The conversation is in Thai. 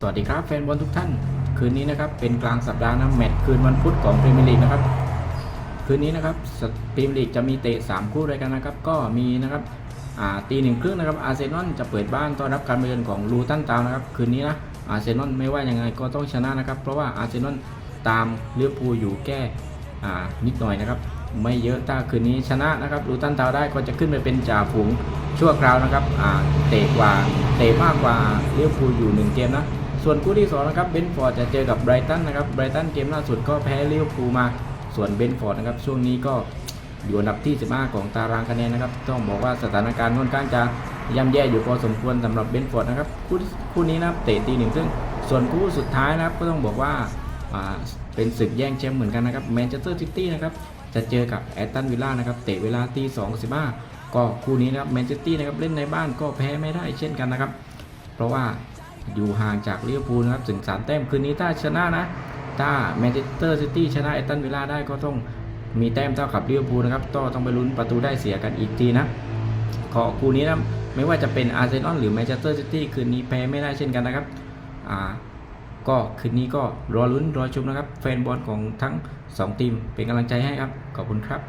สวัสดีครับแฟนบอลทุกท่าน คืนนี้นะครับเป็นกลางสัปดาห์นะแมตช์คืนวันพุธของพรีเมียร์ลีกนะครับคืนนี้นะครับพรีเมียร์ลีกจะมีเตะ 3 คู่ด้วยกันนะครับ ก็มีนะครับตีหนึ่งครึ่งนะครับอาร์เซนอลจะเปิดบ้านต้อนรับการมาเยือนของลูตันตาวนะครับคืนนี้นะอาร์เซนอลไม่ว่ายังไงก็ต้องชนะนะครับ เพราะว่าอาร์เซนอลตามเลิเวอร์พูลอยู่แก้อ่นิดหน่อยนะครับ ไม่เยอะถ้าคืนนี้ชนะนะครับลูตันตาวได้ก็จะขึ้นไปเป็นจ่าฝูงชั่วคราวนะครับเตะกว่าเตะมากกว่าเลิเวอร์พูลอยู่หนึ่งเกมนะ ส่วนคู่ที่2นะครับเบนฟอร์ดจะเจอกับไบรตันนะครับไบรตันเกมล่าสุดก็แพ้ลิเวอร์พูลมา ส่วนเบนฟอร์ดนะครับช่วงนี้ก็อยู่อันดับที่ 15 ของตารางคะแนนนะครับ ต้องบอกว่าสถานการณ์ค่อนข้างจะย่ำแย่อยู่พอสมควรสำหรับเบนฟอร์ดนะครับคู่คู่นี้นะเตะตีหนึ่งครึ่งส่วนคู่สุดท้ายนะครับก็ต้องบอกว่าอ่าเป็นศึกแย่งแชมป์เหมือนกันนะครับแมนเชสเตอร์ซิตี้นะครับจะเจอกับแอตตันวิลล่านะครับเตะเวลาตีสองสิบห้าก็คู่นี้นะครับแมนเชสเตอร์นะครับเล่นในบ้านก็แพ้ไม่ได้เช่นกันนะครับ เพราะว่า อยู่ห่างจากลิเวอร์พูลนะครับถึง 3 แต้มคืนนี้ถ้าชนะนะ ถ้าแมนเชสเตอร์ซิตี้ชนะแอตันวิลล่าได้ก็ต้องมีแต้มเท่ากับลิเวอร์พูลนะครับก็ต้องไปลุ้นประตูได้เสียกันอีกทีนะขอคู่นี้นะไม่ว่าจะเป็นอาร์เซนอลหรือแมนเชสเตอร์ซิตี้คืนนี้แพ้ไม่ได้เช่นกันนะครับอ่าก็คืนนี้ก็รอลุ้นรอชมนะครับ แฟนบอลของทั้ง 2 ทีมเป็นกำลังใจให้ครับ ขอบคุณครับ